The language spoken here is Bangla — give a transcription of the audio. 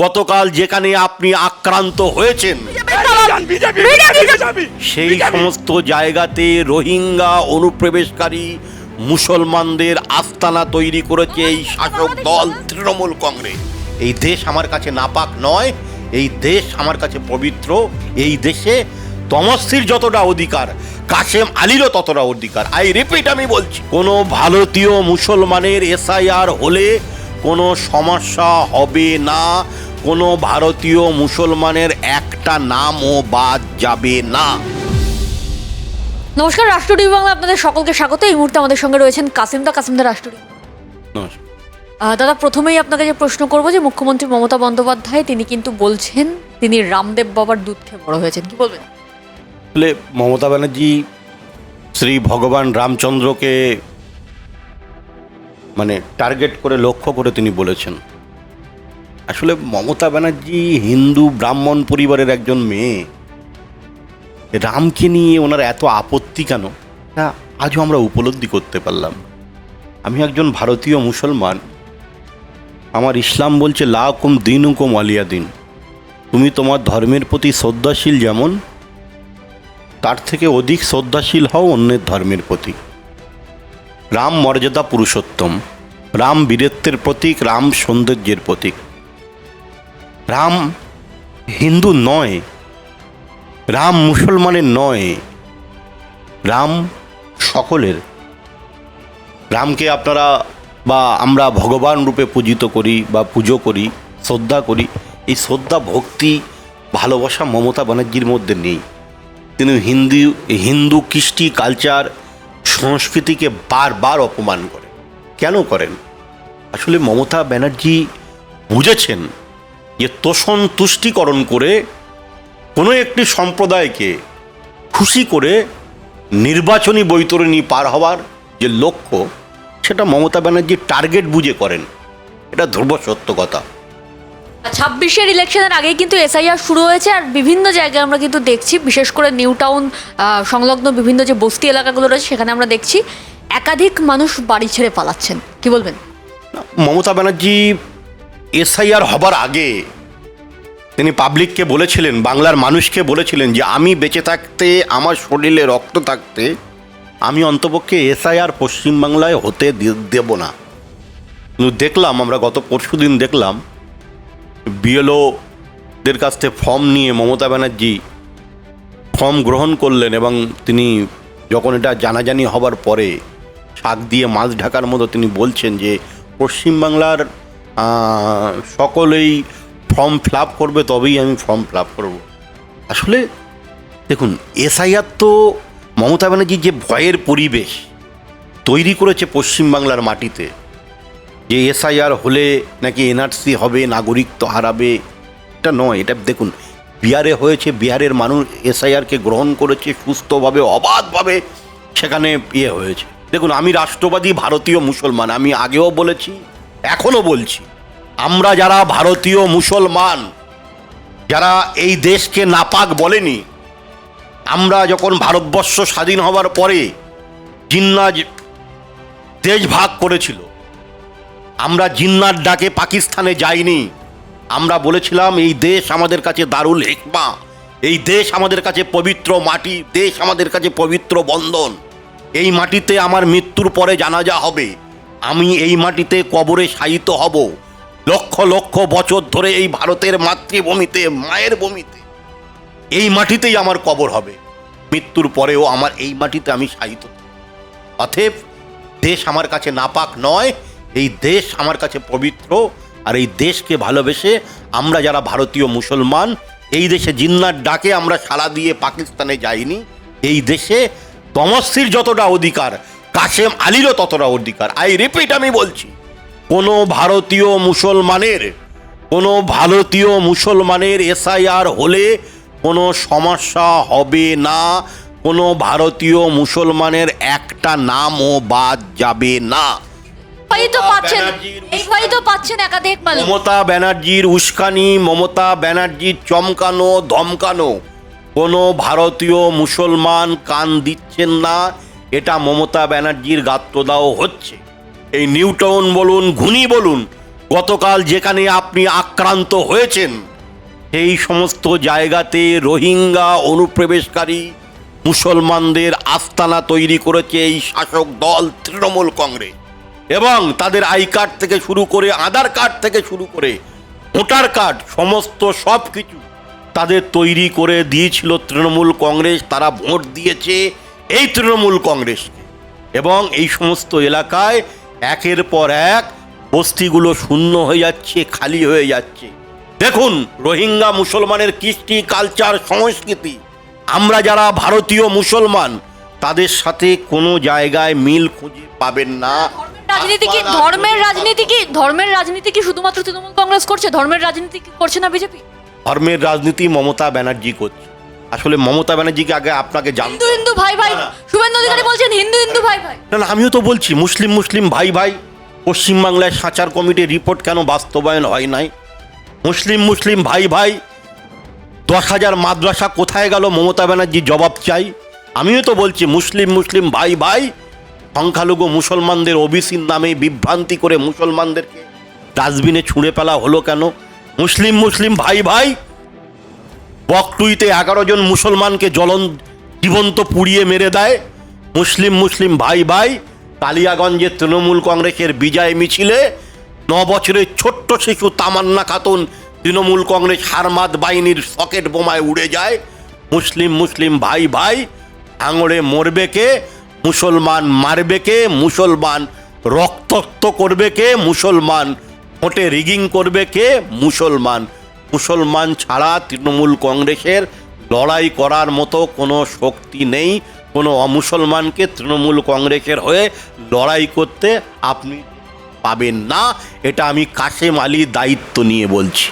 গতকাল যেখানে আপনি আক্রান্ত হয়েছেন সেই সমস্ত জায়গাতে রোহিঙ্গা অনুপ্রবেশকারী মুসলমানদের আস্তানা তৈরি করেছে এই শাসক দল তৃণমূল কংগ্রেস। এই দেশ আমার কাছে নাপাক নয় এই দেশ আমার কাছে পবিত্র এই দেশে তমস্তির যতটা অধিকার কাশেম আলীরও ততটা অধিকার। আই রিপিট আমি বলছি কোনো ভারতীয় মুসলমানের এসআইআর হলে কোনো সমস্যা হবে না। কোনো ভারতীয় মুসলমানের একটা নামও বাদ যাবে না। নমস্কার রাষ্ট্র টিভি বাংলা আপনাদের সকলকে স্বাগত। এই মুহূর্তে আমাদের সঙ্গে রয়েছেন কাসিমদা কাসিমদা রাষ্ট্র দাদা প্রথমেই আপনাকে যে প্রশ্ন করব যে মুখ্যমন্ত্রী মমতা বন্দ্যোপাধ্যায় তিনি কিন্তু বলছেন তিনি রামদেব বাবার দুধ খেয়ে বড় হয়েছেন। কি বলবেন? আসলে মমতা ব্যানার্জি শ্রী ভগবান রামচন্দ্রকে মানে টার্গেট করে লক্ষ্য করে তিনি বলেছেন। আসলে মমতা ব্যানার্জি হিন্দু ব্রাহ্মণ পরিবারের একজন মেয়ে। রামকে নিয়ে ওনার এত আপত্তি কেন? তা আজও আমরা উপলব্ধি করতে পারলাম। আমি একজন ভারতীয় মুসলমান। আমার ইসলাম বলছে লা কুম দিন কুম আলিয়া দিন। তুমি তোমার ধর্মের প্রতি শ্রদ্ধাশীল যেমন, তার থেকে অধিক শ্রদ্ধাশীল হও অন্যের ধর্মের প্রতি। রাম মর্যাদা পুরুষোত্তম, রাম বীরত্বের প্রতীক, রাম সৌন্দর্যের প্রতীক। রাম হিন্দু নয়, রাম মুসলমানের নয়, রাম সকলের। রামকে আপনারা বা আমরা ভগবান রূপে পূজিত করি বা পুজো করি, শ্রদ্ধা করি, এই শ্রদ্ধা, ভক্তি, ভালোবাসা মমতা ব্যানার্জির মধ্যে নেই। তিনি হিন্দু হিন্দু কৃষ্টি, কালচার সংস্কৃতিকে বারবার অপমান করে। কেন করেন? আসলে মমতা ব্যানার্জি বুঝেছেন যে তোষণ তুষ্টিকরণ করে কোনো একটি সম্প্রদায়কে খুশি করে নির্বাচনী বৈতরণী পার হওয়ার যে লক্ষ্য, সেটা মমতা ব্যানার্জি টার্গেট বুঝে করেন। এটা ধ্রুব সত্য কথা। ছাব্বিশের ইলেকশনের আগেই কিন্তু এসআইআর শুরু হয়েছে আর বিভিন্ন জায়গায় আমরা কিন্তু দেখছি, বিশেষ করে নিউ টাউন সংলগ্ন বিভিন্ন যে বস্তি এলাকাগুলো রয়েছে সেখানে আমরা দেখছি একাধিক মানুষ বাড়ি ছেড়ে পালাচ্ছেন। কি বলবেন? মমতা ব্যানার্জি এসআইআর হবার আগে তিনি পাবলিককে বলেছিলেন, বাংলার মানুষকে বলেছিলেন যে, আমি বেঁচে থাকতে, আমার শরীরে রক্ত থাকতে, আমি অন্তপক্ষে এসআইআর পশ্চিমবাংলায় হতে দেব না। কিন্তু দেখলাম, আমরা গত পরশু দিন দেখলাম বিএলওদের কাছ থেকে ফর্ম নিয়ে মমতা ব্যানার্জি ফর্ম গ্রহণ করলেন এবং তিনি যখন এটা জানাজানি হবার পরে শাক দিয়ে মাছ ঢাকার মতো তিনি বলছেন যে পশ্চিমবাংলার সকলেই ফর্ম ফিল করবে, তবেই আমি ফর্ম ফিল করব। আসলে দেখুন, এসআইআর তো মমতা ব্যানার্জির যে ভয়ের পরিবেশ তৈরি করেছে পশ্চিমবাংলার মাটিতে যে এসআইআর হলে নাকি এনআরসি হবে নাগরিকত্ব হারাবে, এটা নয়, এটা দেখুন, বিহারে হয়েছে, বিহারের মানুষ এসআইআরকে গ্রহণ করেছে সুস্থভাবে, অবাধভাবে, সেখানে ইয়ে হয়েছে। দেখুন, আমি রাষ্ট্রবাদী ভারতীয় মুসলমান, আমি আগেও বলেছি, এখনও বলছি, আমরা যারা ভারতীয় মুসলমান, যারা এই দেশকে নাপাক বলেনি, আমরা যখন ভারতবর্ষ স্বাধীন হওয়ার পরে জিন্না যে- দেশ ভাগ করেছিল আমরা জিন্নার ডাকে পাকিস্তানে যাইনি। আমরা বলেছিলাম, এই দেশ আমাদের কাছে দারুল হিকমা। এই দেশ আমাদের কাছে পবিত্র মাটি। দেশ আমাদের কাছে পবিত্র বন্ধন এই মাটিতে আমার মৃত্যুর পরে জানাজা হবে। আমি এই মাটিতে কবরে শায়িত হব। লক্ষ লক্ষ বছর ধরে এই ভারতের মাতৃভূমিতে, মায়ের ভূমিতে। এই মাটিতেই আমার কবর হবে। মৃত্যুর পরেও আমার এই মাটিতে আমি শায়িত। অতএব, দেশ আমার কাছে নাপাক নয় এই দেশ আমার কাছে পবিত্র, আর এই দেশকে ভালোবেসে আমরা যারা ভারতীয় মুসলমান, এই দেশে জিন্নার ডাকে আমরা সাড়া দিয়ে পাকিস্তানে যাইনি। এই দেশে তমস্তির যতটা অধিকার, কাশেম আলীরও ততটা অধিকার। আই রিপিট আমি বলছি, কোনো ভারতীয় মুসলমানের, কোনো ভারতীয় মুসলমানের এসআইআর হলে কোনো সমস্যা হবে না, কোনো ভারতীয় মুসলমানের একটা নামও বাদ যাবে না। এই তো পাচ্ছেন। এই ভয়ই তো পাচ্ছেন একাধিক মানুষ। মমতা ব্যানার্জির উস্কানি মমতা ব্যানার্জির চমকানো ধমকানো কোনো ভারতীয় মুসলমান কান দিচ্ছেন না এটা মমতা ব্যানার্জির গাত্রদাও হচ্ছে। এই নিউটাউন বলুন ঘুনি বলুন গতকাল যেখানে আপনি আক্রান্ত হয়েছেন সেই সমস্ত জায়গাতে রোহিঙ্গা অনুপ্রবেশকারী মুসলমানদের আস্তানা তৈরি করেছে এই শাসক দল তৃণমূল কংগ্রেস। এবং তাদের আই কার্ড থেকে শুরু করে আধার কার্ড থেকে শুরু করে ভোটার কার্ড, সমস্ত সব কিছু তাদের তৈরি করে দিয়েছিল তৃণমূল কংগ্রেস। তারা ভোট দিয়েছে এই তৃণমূল কংগ্রেসকে। এবং এই সমস্ত এলাকায় একের পর এক বস্তিগুলো শূন্য হয়ে যাচ্ছে, খালি হয়ে যাচ্ছে। দেখুন, রোহিঙ্গা মুসলমানের কৃষ্টি, কালচার, সংস্কৃতি। আমরা যারা ভারতীয় মুসলমান, তাদের সাথে কোনো জায়গায় মিল খুঁজে পাবেন না। রাজনীতি কি ধর্মের রাজনীতি কি ধর্মের রাজনীতি কি শুধুমাত্র তৃণমূল কংগ্রেস করছে? ধর্মের রাজনীতি কি করছে না বিজেপি? ধর্মের রাজনীতি মমতা ব্যানার্জি করছে। আসলে মমতা ব্যানার্জিকে আগে আপনাকে জানতে হিন্দু হিন্দু ভাই ভাই শুভেন্দু অধিকারী বলছেন হিন্দু হিন্দু ভাই ভাই। না না আমিও তো বলছি মুসলিম মুসলিম ভাই ভাই পশ্চিমবাংলায় সাঁচার কমিটির রিপোর্ট কেন বাস্তবায়ন হয় নাই? মুসলিম মুসলিম ভাই ভাই দশ হাজার মাদ্রাসা কোথায় গেল? মমতা ব্যানার্জি জবাব চাই। আমিও তো বলছি মুসলিম মুসলিম ভাই ভাই সংখ্যালঘু মুসলমানদের ওবিসির নামে বিভ্রান্তি করে মুসলমানদেরকে ডাস্টবিনে ছুঁড়ে ফেলা হলো কেন? মুসলিম মুসলিম, ভাই ভাই! বকটুইতে এগারো জন মুসলমানকে জ্বলন, জীবন্ত পুড়িয়ে মেরে দেয়। মুসলিম মুসলিম, ভাই ভাই! কালিয়াগঞ্জের তৃণমূল কংগ্রেসের বিজয় মিছিলে ন বছরের ছোট্ট শিশু তামান্না খাতুন তৃণমূল কংগ্রেস হারমাদ বাহিনীর সকেট বোমায় উড়ে যায়। মুসলিম মুসলিম, ভাই ভাই! আঙড়ে মরবে কে? মুসলমান মারবে কে? মুসলমান রক্তাক্ত করবে কে? মুসলমান ভোটে রিগিং করবে কে? মুসলমান। মুসলমান ছাড়া তৃণমূল কংগ্রেসের লড়াই করার মতো কোনো শক্তি নেই, কোনো অমুসলমানকে তৃণমূল কংগ্রেসের হয়ে লড়াই করতে আপনি পাবেন না। এটা আমি কাশেম আলী দায়িত্ব নিয়ে বলছি।